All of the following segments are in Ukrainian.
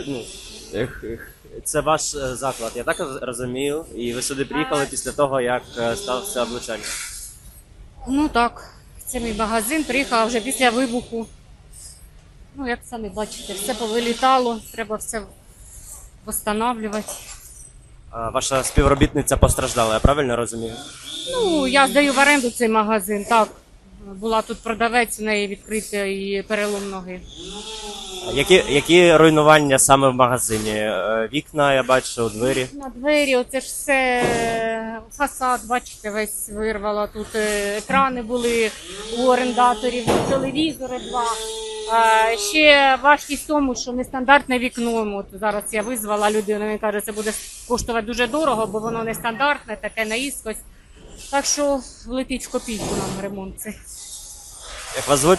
е, ну, це ваш е, заклад, я так розумію. І ви сюди приїхали після того, як е, стався влучання. Ну так, це мій магазин, приїхала вже після вибуху. Ну, як самі бачите, все повилітало, треба все встановлювати. А Ваша співробітниця постраждала, я правильно розумію? Ну, я здаю в оренду цей магазин, так. Була тут продавець, у неї відкритий і перелом ноги. Які, які руйнування саме в магазині? Е, Вікна, я бачу, двері. На двері, оце ж все фасад, бачите, весь вирвало. Тут е, екрани були у орендаторів, телевізори два. Ще важкість в тому, що нестандартне вікно. От зараз я визвала людину, він каже, це буде коштувати дуже дорого, бо воно нестандартне, таке наїскось. Так що влетить в копійку нам ремонт цей. Як вас звуть?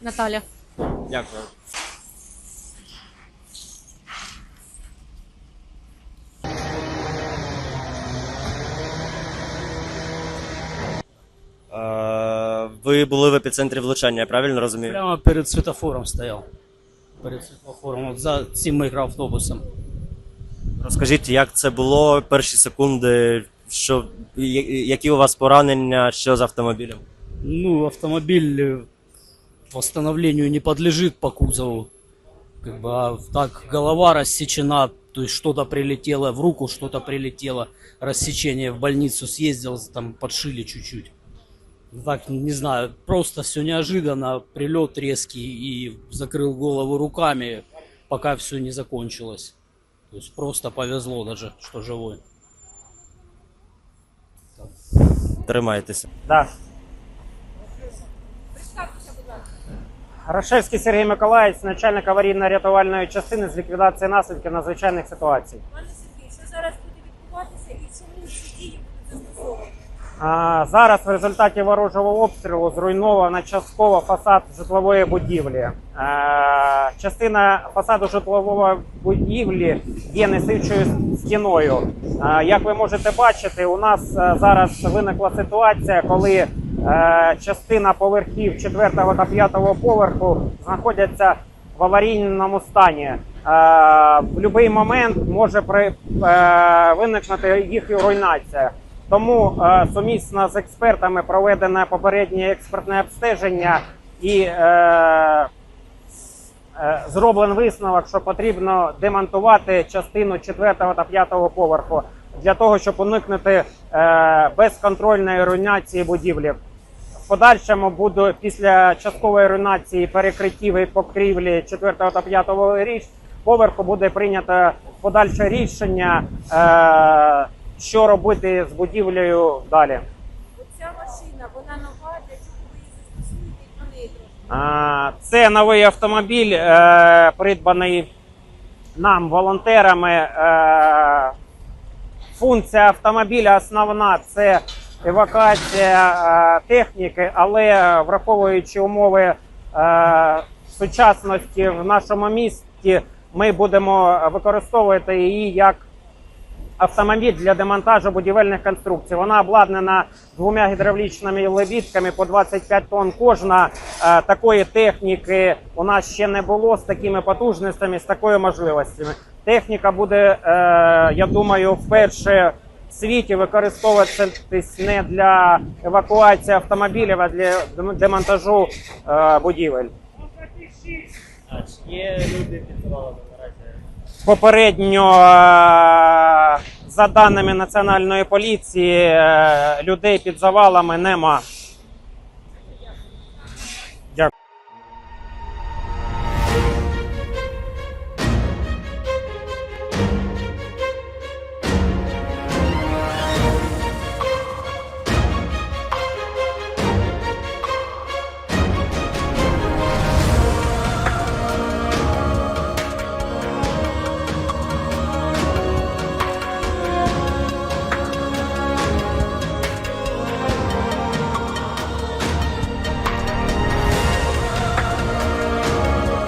Наталя. Дякую. Е, Ви були в епіцентрі влучання, я правильно розумію? Прямо перед светофором стоял. Перед светофором, от за цим мікроавтобусом. Розкажіть, як це було перші секунди, що, які у вас поранення, що з автомобілем? Ну, автомобиль восстановлению не подлежит по кузову. Как бы, а так голова рассечена, то есть что-то прилетело в руку, что-то прилетело. Рассечение в больницу съездил, там подшили чуть-чуть. Так, не знаю, просто все неожиданно, прилет резкий и закрыл голову руками, пока все не закончилось. То есть просто повезло даже, что живой. Тримайтеся. Да. Рашевський Сергій Миколаївич, начальник аварійно-рятувальної частини з ліквідації наслідків надзвичайних ситуацій. Пане Сергій, що зараз буде відбуватися і чому ці дії будуть застосовані? А, зараз в результаті ворожого обстрілу зруйновано частково фасад житлової будівлі. Частина фасаду житлової будівлі є несучою стіною. Як ви можете бачити, у нас зараз виникла ситуація, коли е, частина поверхів 4 та 5 поверху знаходяться в аварійному стані. Е, в будь-який момент може е, виникнути їх руйнація. Тому е, сумісно з експертами проведене попереднє експертне обстеження і е, е, зроблений висновок, що потрібно демонтувати частину 4 та 5 поверху для того, щоб уникнути е, безконтрольної руйнації будівлі. В подальшому буде після часткової руйнації перекриттів і покрівлі 4 та 5 річ поверху буде прийнято подальше рішення, що робити з будівлею далі. Оця машина, вона нова, для чого ви її застосуєте і? А, Це новий автомобіль, е, придбаний нам волонтерами. Е, Функція автомобіля основна це евакуація е, техніки, але враховуючи умови е, сучасності в нашому місті, ми будемо використовувати її як автомобіль для демонтажу будівельних конструкцій. Вона обладнана двома гідравлічними лебідками по 25 тонн кожна. Е, Такої техніки у нас ще не було з такими потужностями, з такою можливостями. Техніка буде, е, я думаю, вперше в світі використовуватись не для евакуації автомобілів, а для дем- демонтажу е, будівель. Є люди підсували наразі. Попередньо, за даними національної поліції, е, людей під завалами нема.